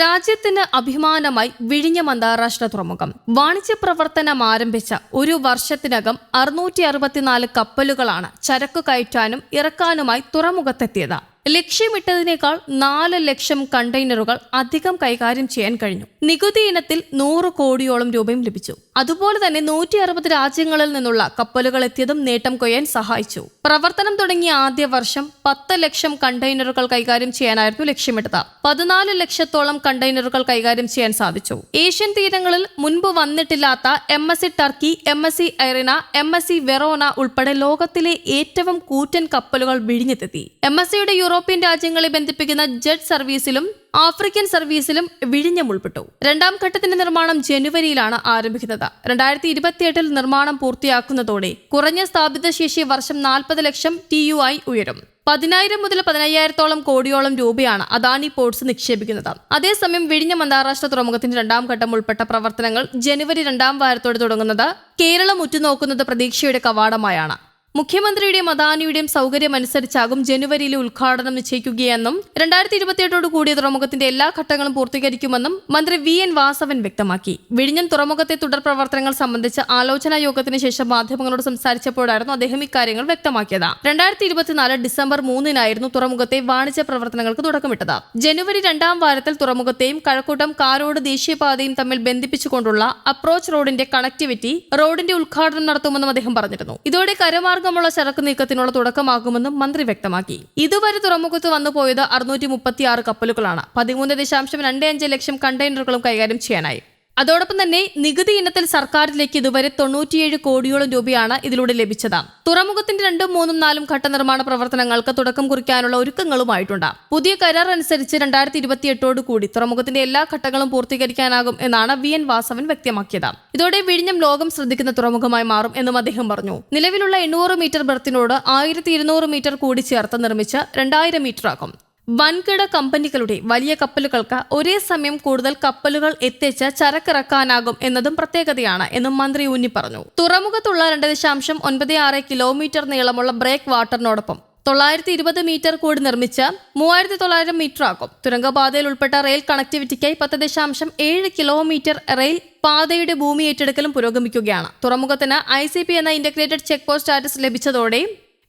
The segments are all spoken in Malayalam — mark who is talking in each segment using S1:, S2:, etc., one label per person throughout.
S1: രാജ്യത്തിന് അഭിമാനമായി വിഴിഞ്ഞം അന്താരാഷ്ട്ര തുറമുഖം. വാണിജ്യ പ്രവർത്തനം ആരംഭിച്ച ഒരു വർഷത്തിനകം അറുന്നൂറ്റി അറുപത്തിനാല് കപ്പലുകളാണ് ചരക്ക് കയറ്റാനും ഇറക്കാനുമായി തുറമുഖത്തെത്തിയത്. ലക്ഷ്യമിട്ടതിനേക്കാൾ നാല് ലക്ഷം കണ്ടെയ്നറുകൾ അധികം കൈകാര്യം ചെയ്യാൻ കഴിഞ്ഞു. നികുതി ഇനത്തിൽ നൂറ് കോടിയോളം രൂപയും ലഭിച്ചു. അതുപോലെ തന്നെ നൂറ്റി അറുപത് രാജ്യങ്ങളിൽ നിന്നുള്ള കപ്പലുകൾ എത്തിയതും നേട്ടം കൊയ്യാൻ സഹായിച്ചു. പ്രവർത്തനം തുടങ്ങിയ ആദ്യ വർഷം പത്ത് ലക്ഷം കണ്ടെയ്നറുകൾ കൈകാര്യം ചെയ്യാനായിരുന്നു ലക്ഷ്യമിട്ടത്. പതിനാല് ലക്ഷത്തോളം കണ്ടെയ്നറുകൾ കൈകാര്യം ചെയ്യാൻ സാധിച്ചു. ഏഷ്യൻ തീരങ്ങളിൽ മുൻപ് വന്നിട്ടില്ലാത്ത M S C Turkey M S C Irina M S C Verona ഉൾപ്പെടെ ലോകത്തിലെ ഏറ്റവും കൂറ്റൻ കപ്പലുകൾ വിഴിഞ്ഞെത്തി എം എസ് സിയുടെ യൂറോപ്യൻ രാജ്യങ്ങളെ ബന്ധിപ്പിക്കുന്ന ജെറ്റ് സർവീസിലും ആഫ്രിക്കൻ സർവീസിലും വിഴിഞ്ഞം ഉൾപ്പെട്ടു. രണ്ടാം ഘട്ടത്തിന്റെ നിർമ്മാണം ജനുവരിയിലാണ് ആരംഭിക്കുന്നത്. രണ്ടായിരത്തി ഇരുപത്തിയെട്ടിൽ നിർമ്മാണം പൂർത്തിയാക്കുന്നതോടെ കുറഞ്ഞ സ്ഥാപിത ശേഷി വർഷം നാൽപ്പത് ലക്ഷം ടി യു ആയി ഉയരും. പതിനായിരം മുതൽ പതിനയ്യായിരത്തോളം കോടിയോളം രൂപയാണ് അദാനി പോർട്സ് നിക്ഷേപിക്കുന്നത്. അതേസമയം വിഴിഞ്ഞം അന്താരാഷ്ട്ര തുറമുഖത്തിന്റെ രണ്ടാം ഘട്ടം ഉൾപ്പെട്ട പ്രവർത്തനങ്ങൾ ജനുവരി രണ്ടാം വാരത്തോടെ തുടങ്ങുന്നത് കേരളം ഉറ്റുനോക്കുന്നത് പ്രതീക്ഷയുടെ കവാടമായാണ്. മുഖ്യമന്ത്രിയുടെയും അദാനിയുടെയും സൗകര്യമനുസരിച്ചാകും ജനുവരിയിലെ ഉദ്ഘാടനം നിശ്ചയിക്കുകയെന്നും രണ്ടായിരത്തി ഇരുപത്തിയെട്ടോട് കൂടിയ തുറമുഖത്തിന്റെ എല്ലാ ഘട്ടങ്ങളും പൂർത്തീകരിക്കുമെന്നും മന്ത്രി വി എൻ വാസവൻ വ്യക്തമാക്കി. വിഴിഞ്ഞം തുറമുഖത്തെ തുടർ പ്രവർത്തനങ്ങൾ സംബന്ധിച്ച് ആലോചനാ യോഗത്തിന് ശേഷം മാധ്യമങ്ങളോട് സംസാരിച്ചപ്പോഴായിരുന്നു അദ്ദേഹം ഇക്കാര്യങ്ങൾ വ്യക്തമാക്കിയത്. രണ്ടായിരത്തി ഇരുപത്തിനാല് ഡിസംബർ മൂന്നിനായിരുന്നു തുറമുഖത്തെ വാണിജ്യ പ്രവർത്തനങ്ങൾക്ക് തുടക്കമിട്ടത്. ജനുവരി രണ്ടാം വാരത്തിൽ തുറമുഖത്തെയും കഴക്കൂട്ടം കാരോട് ദേശീയപാതയും തമ്മിൽ ബന്ധിപ്പിച്ചുകൊണ്ടുള്ള അപ്രോച്ച് റോഡിന്റെ കണക്ടിവിറ്റി റോഡിന്റെ ഉദ്ഘാടനം നടത്തുമെന്നും അദ്ദേഹം പറഞ്ഞിരുന്നു. ഇതോടെ കരമാർഗമുള്ള ചരക്ക് നീക്കത്തിനുള്ള തുടക്കമാകുമെന്നും മന്ത്രി വ്യക്തമാക്കി. ഇതുവരെ തുറമുഖത്ത് വന്നുപോയത് അറുന്നൂറ്റി മുപ്പത്തിയാറ് കപ്പലുകളാണ്. പതിമൂന്ന് ദശാംശം രണ്ട് അഞ്ച് ലക്ഷം കണ്ടെയ്നറുകളും കൈകാര്യം ചെയ്യാനായി. അതോടൊപ്പം തന്നെ നികുതി ഇനത്തിൽ സർക്കാരിലേക്ക് ഇതുവരെ തൊണ്ണൂറ്റിയേഴ് കോടിയോളം രൂപയാണ് ഇതിലൂടെ ലഭിച്ചത്. തുറമുഖത്തിന്റെ രണ്ടും മൂന്നും നാലും ഘട്ട നിർമ്മാണ പ്രവർത്തനങ്ങൾക്ക് തുടക്കം കുറിക്കാനുള്ള ഒരുക്കങ്ങളുമായിട്ടുണ്ട്. പുതിയ കരാർ അനുസരിച്ച് രണ്ടായിരത്തി ഇരുപത്തിയെട്ടോട് കൂടി തുറമുഖത്തിന്റെ എല്ലാ ഘട്ടങ്ങളും പൂർത്തീകരിക്കാനാകും എന്നാണ് വി എൻ വാസവൻ വ്യക്തമാക്കിയത്. ഇതോടെ വിഴിഞ്ഞം ലോകം ശ്രദ്ധിക്കുന്ന തുറമുഖമായി മാറും എന്നും അദ്ദേഹം പറഞ്ഞു. നിലവിലുള്ള എണ്ണൂറ് മീറ്റർ ബർത്തിനോട് ആയിരത്തി മീറ്റർ കൂടി ചേർത്ത് നിർമ്മിച്ച് രണ്ടായിരം മീറ്റർ ആക്കും വൻകിട കമ്പനികളുടെ വലിയ കപ്പലുകൾക്ക് ഒരേ സമയം കൂടുതൽ കപ്പലുകൾ എത്തിച്ച് ചരക്കിറക്കാനാകും എന്നതും പ്രത്യേകതയാണ് എന്നും മന്ത്രി ഊന്നി പറഞ്ഞു. തുറമുഖത്തുള്ള രണ്ട് ദശാംശം ഒൻപത് ആറ് കിലോമീറ്റർ നീളമുള്ള ബ്രേക്ക് വാട്ടറിനോടൊപ്പം തൊള്ളായിരത്തി ഇരുപത് മീറ്റർ കൂടി നിർമ്മിച്ച് മൂവായിരത്തി തൊള്ളായിരം മീറ്റർ ആകും തുരങ്കപാതയിൽ ഉൾപ്പെട്ട റെയിൽ കണക്ടിവിറ്റിക്കായി പത്ത് ദശാംശം ഏഴ് കിലോമീറ്റർ റെയിൽ പാതയുടെ ഭൂമി ഏറ്റെടുക്കലും പുരോഗമിക്കുകയാണ്. തുറമുഖത്തിന് ഐ സി പി എന്ന ഇന്റഗ്രേറ്റഡ് ചെക്ക് പോസ്റ്റ് സ്റ്റാറ്റസ് ലഭിച്ചതോടെ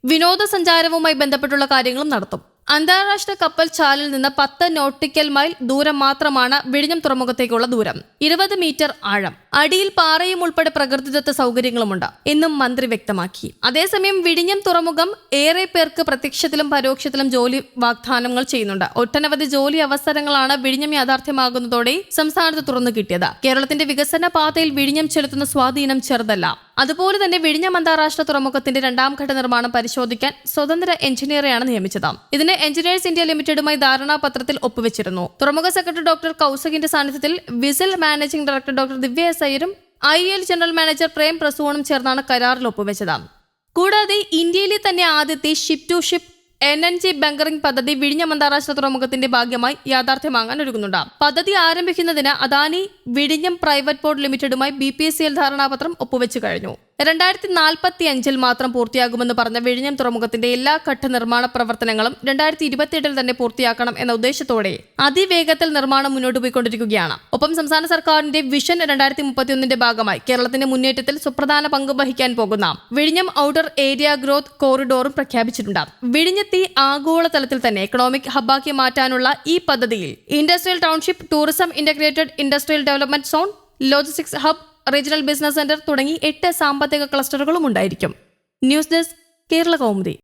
S1: വിനോദസഞ്ചാരവുമായി ബന്ധപ്പെട്ടുള്ള കാര്യങ്ങളും നടത്തും. അന്താരാഷ്ട്ര കപ്പൽ ചാലിൽ നിന്ന് പത്ത് നോട്ടിക്കൽ മൈൽ ദൂരം മാത്രമാണ് വിഴിഞ്ഞം തുറമുഖത്തേക്കുള്ള ദൂരം. ഇരുപത് മീറ്റർ ആഴം. അടിയിൽ പാറയും ഉൾപ്പെടെ പ്രകൃതിദത്ത സൗകര്യങ്ങളുമുണ്ട് എന്നും മന്ത്രി വ്യക്തമാക്കി. അതേസമയം വിഴിഞ്ഞം തുറമുഖം ഏറെ പേർക്ക് പ്രത്യക്ഷത്തിലും പരോക്ഷത്തിലും ജോലി വാഗ്ദാനങ്ങൾ ചെയ്യുന്നുണ്ട്. ഒട്ടനവധി ജോലി അവസരങ്ങളാണ് വിഴിഞ്ഞം യാഥാർത്ഥ്യമാകുന്നതോടെ സംസ്ഥാനത്ത് തുറന്നു കിട്ടിയത്. കേരളത്തിന്റെ വികസന പാതയിൽ വിഴിഞ്ഞം ചെലുത്തുന്ന സ്വാധീനം ചെറുതല്ല. അതുപോലെ തന്നെ വിഴിഞ്ഞം അന്താരാഷ്ട്ര തുറമുഖത്തിന്റെ രണ്ടാം ഘട്ട നിർമ്മാണം പരിശോധിക്കാൻ സ്വതന്ത്ര എഞ്ചിനീയറെയാണ് നിയമിച്ചത്. ഇതിന് എഞ്ചിനീയേഴ്സ് ഇന്ത്യ ലിമിറ്റഡുമായി ധാരണാപത്രത്തിൽ ഒപ്പുവെച്ചിരുന്നു. തുറമുഖ സെക്രട്ടറി ഡോക്ടർ കൌസകിന്റെ സാന്നിധ്യത്തിൽ VISL managing director doctor Divya S അയ്യരും I L general manager Prem പ്രസുവണും ചേർന്നാണ് കരാറിൽ ഒപ്പുവെച്ചത്. കൂടാതെ ഇന്ത്യയിലെ തന്നെ ആദ്യത്തെ ship to ship L N G bunkering പദ്ധതി വിഴിഞ്ഞം അന്താരാഷ്ട്ര തുറമുഖത്തിന്റെ ഭാഗമായി യാഥാർത്ഥ്യമാകാൻ ഒരുങ്ങുന്നുണ്ട്. പദ്ധതി ആരംഭിക്കുന്നതിന് അദാനി വിഴിഞ്ഞം private port ലിമിറ്റഡുമായി B P S C L ധാരണാപത്രം ഒപ്പുവെച്ചു കഴിഞ്ഞു. രണ്ടായിരത്തി നാൽപ്പത്തി അഞ്ചിൽ മാത്രം പൂർത്തിയാകുമെന്ന് പറഞ്ഞ വിഴിഞ്ഞം തുറമുഖത്തിന്റെ എല്ലാ ഘട്ട നിർമ്മാണ പ്രവർത്തനങ്ങളും രണ്ടായിരത്തി ഇരുപത്തിയെട്ടിൽ തന്നെ പൂർത്തിയാക്കണം എന്ന ഉദ്ദേശത്തോടെ അതിവേഗത്തിൽ നിർമ്മാണം മുന്നോട്ട് പോയിക്കൊണ്ടിരിക്കുകയാണ്. ഒപ്പം സംസ്ഥാന സർക്കാരിന്റെ വിഷൻ രണ്ടായിരത്തി മുപ്പത്തിയൊന്നിന്റെ ഭാഗമായി കേരളത്തിന്റെ മുന്നേറ്റത്തിൽ സുപ്രധാന പങ്ക് വഹിക്കാൻ പോകുന്ന വിഴിഞ്ഞം ഔട്ടർ ഏരിയ ഗ്രോത്ത് കോറിഡോറും പ്രഖ്യാപിച്ചിട്ടുണ്ട്. വിഴിഞ്ഞത്തി ആഗോളതലത്തിൽ തന്നെ എക്കണോമിക് ഹബ്ബാക്കി മാറ്റാനുള്ള ഈ പദ്ധതിയിൽ industrial township tourism integrated industrial development zone logistics hub regional business centre തുടങ്ങി എട്ട് സാമ്പത്തിക ക്ലസ്റ്ററുകളും ഉണ്ടായിരിക്കും. News desk Kerala Kaumudi.